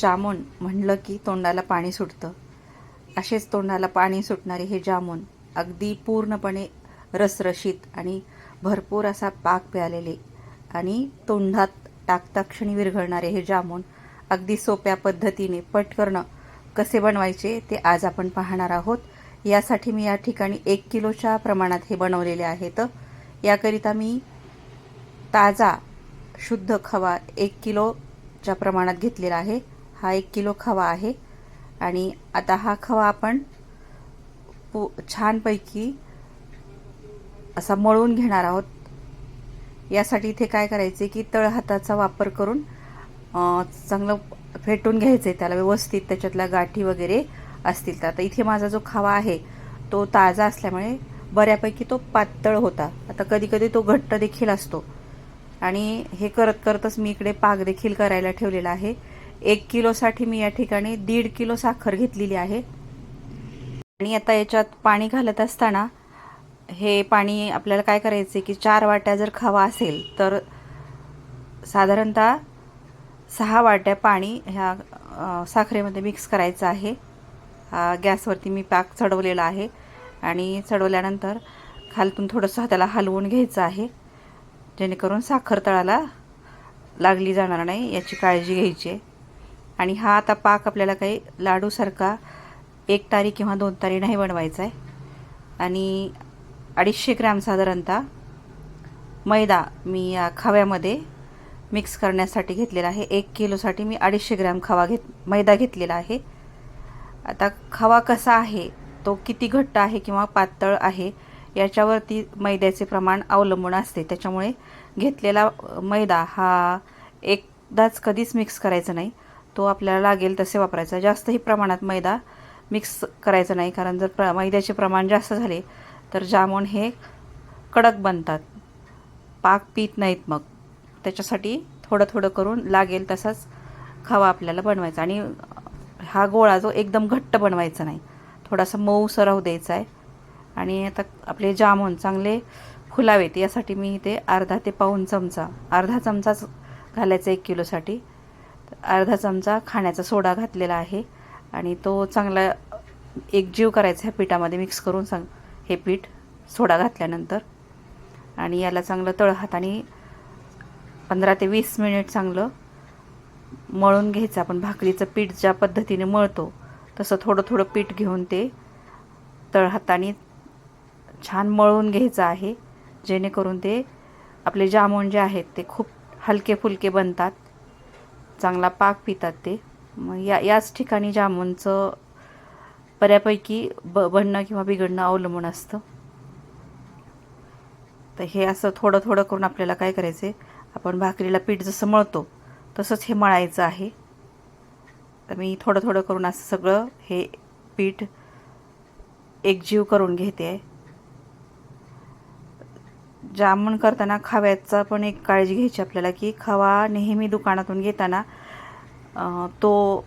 जामून म्हणलं की तोंडाला पाणी सुटतं. असेच तोंडाला पाणी सुटणारे हे जामून अगदी पूर्णपणे रसरशीत आणि भरपूर असा पाक प्यालेले आणि तोंडात टाकता क्षणी विरघळणारे हे जामून अगदी सोप्या पद्धतीने पटकन कसे बनवायचे ते आज आपण पाहणार आहोत. यासाठी मी या ठिकाणी एक किलोच्या प्रमाणात हे बनवलेले आहेत. याकरिता मी ताजा शुद्ध खवा एक किलोच्या प्रमाणात घेतलेला आहे. हा एक किलो खवा आहे. आणि आता हा खवा आपण पू छानपैकी असा मळून घेणार आहोत. यासाठी इथे काय करायचे की तळहाताचा वापर करून चांगलं फेटून घ्यायचं आहे त्याला व्यवस्थित त्याच्यातल्या गाठी वगैरे असतील. तर आता इथे माझा जो खवा आहे तो ताजा असल्यामुळे बऱ्यापैकी तो पातळ होता. आता कधीकधी तो घट्ट देखील असतो. आणि हे करत करतच मी इकडे पाक देखील करायला ठेवलेला आहे. एक किलोसाठी मी या ठिकाणी दीड किलो साखर घेतलेली आहे. आणि आता याच्यात पाणी घालत असताना हे पाणी आपल्याला काय करायचे की चार वाट्या जर खवा असेल तर साधारणतः सहा वाट्या पाणी ह्या साखरेमध्ये मिक्स करायचं आहे. गॅसवरती मी पाक चढवलेला आहे आणि चढवल्यानंतर खालतून थोडंसं त्याला हलवून घ्यायचं आहे. जेणेकरून साखर तळाला लागली जाणार नाही याची काळजी घ्यायची आहे. आणि हा आता पाक आपल्याला काही लाडूसारखा एक तारी किंवा दोन तारी नाही बनवायचा आहे आणि अडीचशे ग्रॅम साधारणतः मैदा मी या खव्यामध्ये मिक्स करण्यासाठी घेतलेला आहे. एक किलोसाठी मी अडीचशे ग्रॅम खवा घेत मैदा घेतलेला आहे. आता खवा कसा आहे तो किती घट्ट आहे किंवा पातळ आहे याच्यावरती मैद्याचे प्रमाण अवलंबून असते. त्याच्यामुळे घेतलेला मैदा हा एकदाच कधीच मिक्स करायचा नाही. तो आपल्याला लागेल तसे वापरायचा. जास्तही प्रमाणात मैदा मिक्स करायचा नाही कारण जर प्र मैद्याचे प्रमाण जास्त झाले तर जामून हे कडक बनतात. पाक पित नाहीत मग. त्याच्यासाठी थोडं थोडं करून लागेल तसाच खवा आपल्याला बनवायचा. आणि हा गोळा जो एकदम घट्ट बनवायचा नाही. थोडासा मऊ सराव द्यायचा आहे. आणि आता आपले जामून चांगले फुलावेत. यासाठी मी इथे अर्धा ते पाऊन चमचा अर्धा चमचाच घालायचा एक किलोसाठी. अर्धा चमचा खाण्याचा सोडा घातलेला आहे. आणि तो चांगला एकजीव करायचा ह्या पिठामध्ये मिक्स करून सांग हे पीठ सोडा घातल्यानंतर. आणि याला चांगलं तळहाताने पंधरा ते वीस मिनिट चांगलं मळून घ्यायचं. आपण भाकरीचं पीठ ज्या पद्धतीने मळतो तसं थोडं थोडं पीठ घेऊन ते तळहाताने छान मळून घ्यायचं आहे. जेणेकरून ते आपले जामून जे आहेत ते खूप हलके फुलके बनतात. चांगला पाक पितात ते. मग या याच ठिकाणी जामूनचं बऱ्यापैकी ब बनणं किंवा बिघडणं अवलंबून असतं. तर हे असं थोडं थोडं करून आपल्याला काय करायचं आहे आपण भाकरीला पीठ जसं मळतो तसंच हे मळायचं आहे. तर मी थोडं थोडं करून असं सगळं हे पीठ एकजीव करून घेते. आहे जामून करताना खव्याचा पण एक काळजी घ्यायची आपल्याला की खवा नेहमी दुकानातून घेताना तो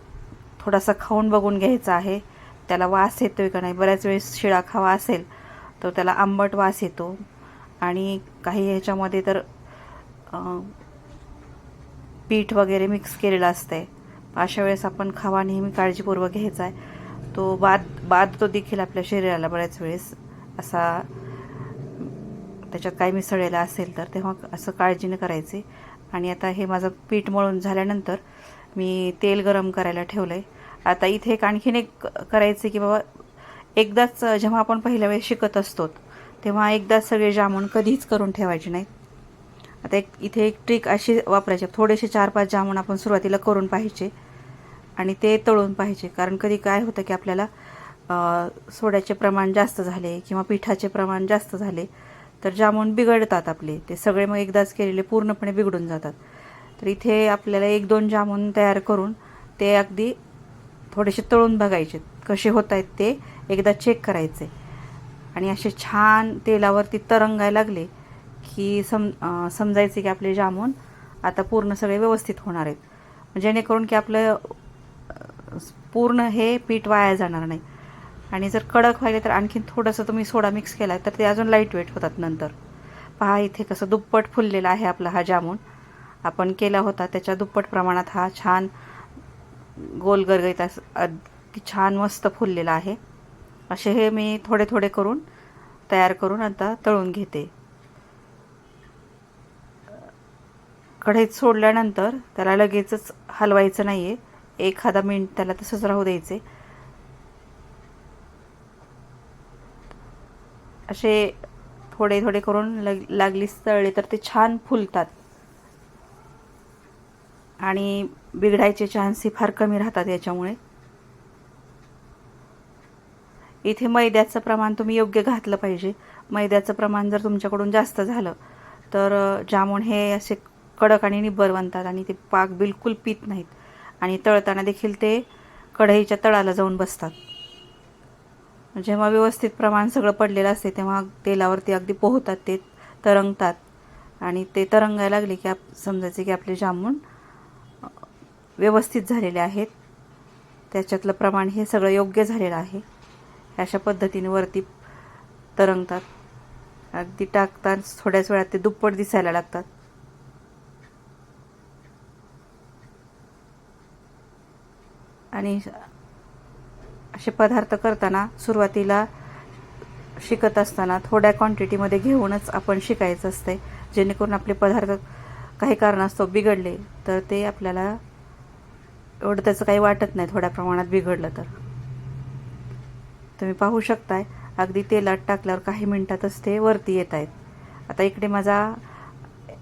थोडासा खाऊन बघून घ्यायचा आहे त्याला वास येतो आहे का नाही बऱ्याच वेळेस शिळा खावा असेल तर त्याला आंबट वास येतो. आणि काही ह्याच्यामध्ये तर पीठ वगैरे मिक्स केलेलं असतंय. अशा वेळेस आपण खावा नेहमी काळजीपूर्वक घ्यायचा आहे. तो बाद बाद तो देखील आपल्या शरीराला बऱ्याच वेळेस असा त्याच्यात काय मिसळलेलं असेल तर तेव्हा असं काळजीने करायचे. आणि आता हे माझं पीठ मळून झाल्यानंतर मी तेल गरम करायला ठेवलं आहे आता इथे एक आणखीन एक करायचे की बाबा एकदाच जेव्हा आपण पहिल्या वेळेस शिकत असतो तेव्हा एकदाच सगळे जामून कधीच करून ठेवायचे नाहीत. आता एक इथे एक ट्रिक अशी वापरायची थोडेसे चार पाच जामून आपण सुरुवातीला करून पाहिजे आणि ते तळून पाहिजे कारण कधी काय होतं की आपल्याला सोड्याचे प्रमाण जास्त झाले किंवा पिठाचे प्रमाण जास्त झाले तर जामून बिघडतात आपले. ते सगळे मग एकदाच केलेले पूर्णपणे बिघडून जातात. तर इथे आपल्याला एक दोन जामून तयार करून ते अगदी थोडेसे तळून बघायचे. कसे होत आहेत ते एकदा चेक करायचे. आणि असे छान तेलावरती तरंगायला लागले की सम समजायचे की आपले जामून आता पूर्ण सगळे व्यवस्थित होणार आहेत. जेणेकरून की आपलं पूर्ण हे पीठ वाया जाणार नाही. आणि जर कडक व्हायले तर आणखीन थोडंसं तुम्ही सोडा मिक्स केला तर ते अजून लाइट वेट होतात नंतर. पहा इथे कसं दुप्पट फुललेला आहे आपला हा जामून. आपण केला होता त्याच्या दुप्पट प्रमाणात हा छान गोल गरगरीत छान मस्त फुललेलं आहे. असे हे मी थोडे थोडे करून तयार करून आता तळून घेते. कढईत सोडल्यानंतर त्याला लगेचच हलवायचं नाही आहे एखादा मिनिट त्याला तसंच राहू द्यायचे. असे थोडे थोडे करून लग लागलीच तळले तर ते छान फुलतात. आणि बिघडायचे चान्सही फार कमी राहतात याच्यामुळे. इथे मैद्याचं प्रमाण तुम्ही योग्य घातलं पाहिजे. मैद्याचं प्रमाण जर तुमच्याकडून जास्त झालं तर जामून हे असे कडक आणि निब्बर बनतात आणि ते पाक बिलकुल पित नाहीत. आणि तळताना देखील ते कढईच्या तळाला जाऊन बसतात. जेव्हा व्यवस्थित प्रमाण सगळं पडलेलं असते तेव्हा तेलावरती अगदी पोहतात ते तरंगतात. आणि ते तरंगायला लागले की आप समजायचे की आपले जामून व्यवस्थित झालेले आहेत. त्याच्यातलं प्रमाण हे सगळं योग्य झालेलं आहे. अशा पद्धतीने वरती तरंगतात. अगदी टाकतात थोड्याच वेळात ते दुप्पट दिसायला लागतात. आणि असे पदार्थ करताना सुरुवातीला शिकत असताना थोड्या क्वांटिटीमध्ये घेऊनच आपण शिकायचं असते जेणेकरून आपले पदार्थ काही कारणास्तव बिघडले तर ते आपल्याला एवढं त्याचं काही वाटत नाही थोड्या प्रमाणात बिघडलं तर. तुम्ही पाहू शकताय अगदी तेलात टाकल्यावर काही मिनटातच ते वरती येत आहेत. आता इकडे माझा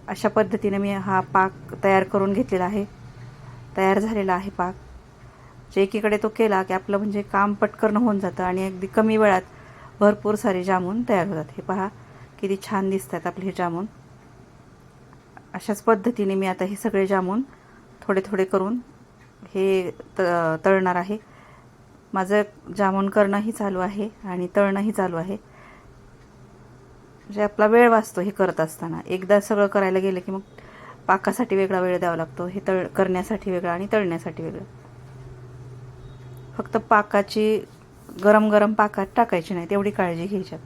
अशा पद्धतीने मी हा पाक तयार करून घेतलेला आहे. तयार झालेला आहे पाक. जे एकीकडे तो केला की आपलं म्हणजे काम पटकन होऊन जातं आणि अगदी कमी वेळात भरपूर सारे जामून तयार होतात. हे पहा किती छान दिसतात आपले हे जामून. अशाच पद्धतीने मी आता हे सगळे जामून थोडे थोडे करून हे त तळणार आहे. माझं जामून करणंही चालू आहे आणि तळणंही चालू आहे. म्हणजे आपला वेळ वाचतो हे करत असताना. एकदा सगळं करायला गेलं की मग पाकासाठी वेगळा वेळ द्यावा लागतो. हे तळ करण्यासाठी वेगळा आणि तळण्यासाठी वेगळं. फक्त पाकाची गरम गरम पाकात टाकायची नाही तेवढी काळजी घ्यायच्यात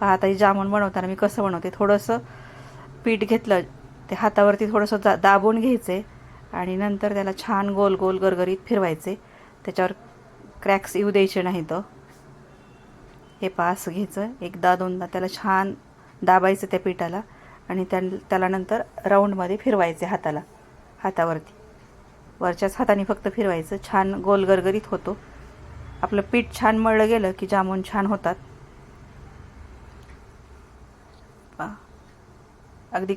पहा आता हे जामून बनवताना मी कसं बनवते थोडंसं पीठ घेतलं ते हातावरती थोडंसं जा दाबून घ्यायचे आणि नंतर त्याला छान गोल गोल गरगरीत फिरवायचे. त्याच्यावर क्रॅक्स येऊ द्यायचे नाही तर हे पहा असं घ्यायचं. एकदा दोनदा त्याला छान दाबायचं त्या पिठाला आणि त्या त्याला नंतर राऊंडमध्ये फिरवायचे हाताला हातावरती. वरच्याच हाताने फक्त फिरवायचं. छान गोल गरगरीत होतो. आपलं पीठ छान मळलं गेलं की जामून छान होतात. अगदी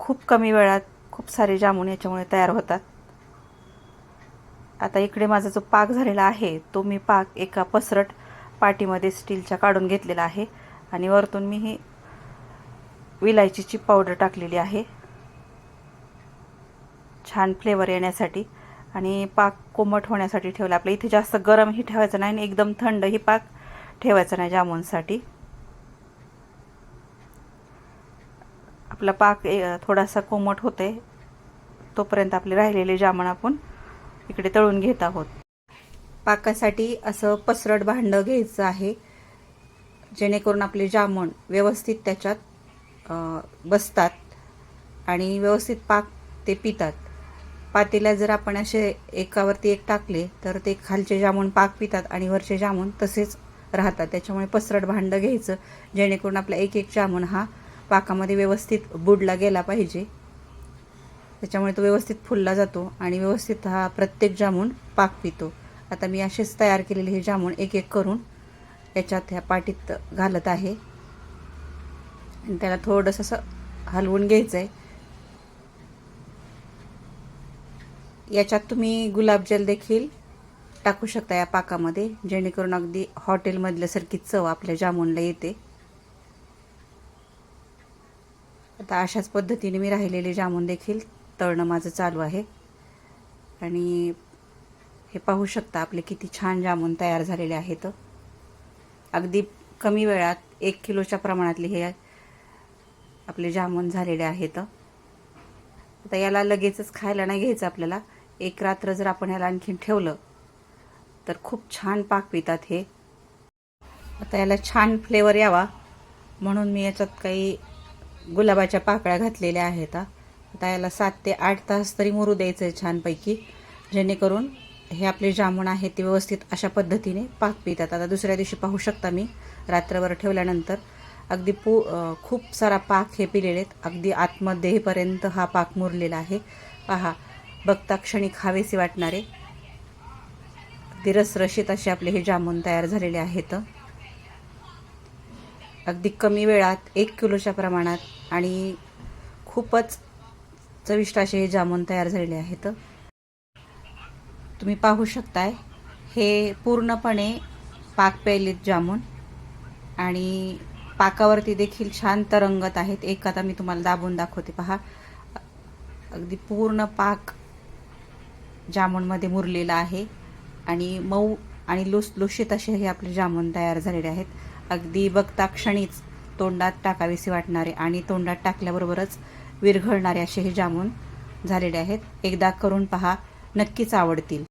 खूप कमी वेळात खूप सारे जामून याच्यामुळे तयार होतात. आता इकडे माझा जो पाक झालेला आहे तो मी पाक एका पसरट पाटीमध्ये स्टीलच्या काढून घेतलेला आहे आणि वरतून मी ही विलायचीची पावडर टाकलेली आहे. छान फ्लेवर येण्यासाठी. आणि पाक कोमट होण्यासाठी ठेवला. आपल्या इथे जास्त गरमही ठेवायचं नाही आणि एकदम थंडही पाक ठेवायचा नाही जामूनसाठी. आपला पाक थोडासा कोमट होते तोपर्यंत आपले राहिलेले जामण आपण इकडे तळून घेत आहोत. पाकासाठी असं पसरट भांडं घ्यायचं आहे. जेणेकरून आपले जामण व्यवस्थित त्याच्यात बसतात आणि व्यवस्थित पाक ते पितात. पातेला जर आपण असे एकावरती एक टाकले तर ते खालचे जामून पाक पितात आणि वरचे जामून तसेच राहतात. त्याच्यामुळे पसरट भांडं घ्यायचं जेणेकरून आपला एक एक जामून हा पाकामध्ये व्यवस्थित बुडला गेला पाहिजे. त्याच्यामुळे तो व्यवस्थित फुलला जातो आणि व्यवस्थित हा प्रत्येक जामून पाक पितो. आता मी असेच तयार केलेले हे जामून एक एक करून याच्यात ह्या पाटीत घालत आहे. आणि त्याला थोडंसं असं हलवून घ्यायचं आहे याच्यात तुम्ही गुलाबजल देखील टाकू शकता या पाकामध्ये जेणेकरून अगदी हॉटेलमधल्यासारखी चव आपल्या जामूनला येते. आता अशाच पद्धतीने मी राहिलेले जामून देखील तळणं माझं चालू आहे. आणि हे पाहू शकता आपले किती छान जामून तयार झालेले आहेत. अगदी कमी वेळात एक किलोच्या प्रमाणातले हे आपले जामून झालेले आहेत. आता याला लगेचच खायला नाही घ्यायचं आपल्याला. एक रात्र जर आपण ह्याला आणखीन ठेवलं तर खूप छान पाक पितात हे. आता याला छान फ्लेवर यावा म्हणून मी याच्यात काही गुलाबाच्या पाकळ्या घातलेल्या आहेत आता याला सात ते आठ तास तरी मुरू द्यायचं आहे छानपैकी जेणेकरून हे आपले जामून आहेत ते व्यवस्थित अशा पद्धतीने पाक पितात. आता दुसऱ्या दिवशी पाहू शकता मी रात्रभर ठेवल्यानंतर. अगदी पू खूप सारा पाक हे पिलेले आहेत. अगदी आतमध्येपर्यंत हा पाक मुरलेला आहे. पहा बघता क्षणी खावेसे वाटणारे. अगदी रसरशीत असे आपले हे जामून तयार झालेले आहेत. अगदी कमी वेळात एक किलोच्या प्रमाणात आणि खूपच चविष्ट असे हे जामून तयार झालेले आहेत. तुम्ही पाहू शकताय हे पूर्णपणे पाक प्यायलेत जामून आणि पाकावरती देखील छान तरंगत आहेत. एक आता मी तुम्हाला दाबून दाखवते पहा. अगदी पूर्ण पाक जामूनमध्ये मुरलेला आहे. आणि मऊ आणि लुसलुशीत असे हे आपले जामून तयार झालेले आहेत. अगदी बघता क्षणीच तोंडात टाकावेसे वाटणारे आणि तोंडात टाकल्याबरोबरच विरघळणारे असे हे जामून झालेले आहेत. एकदा करून पहा नक्कीच आवडतील.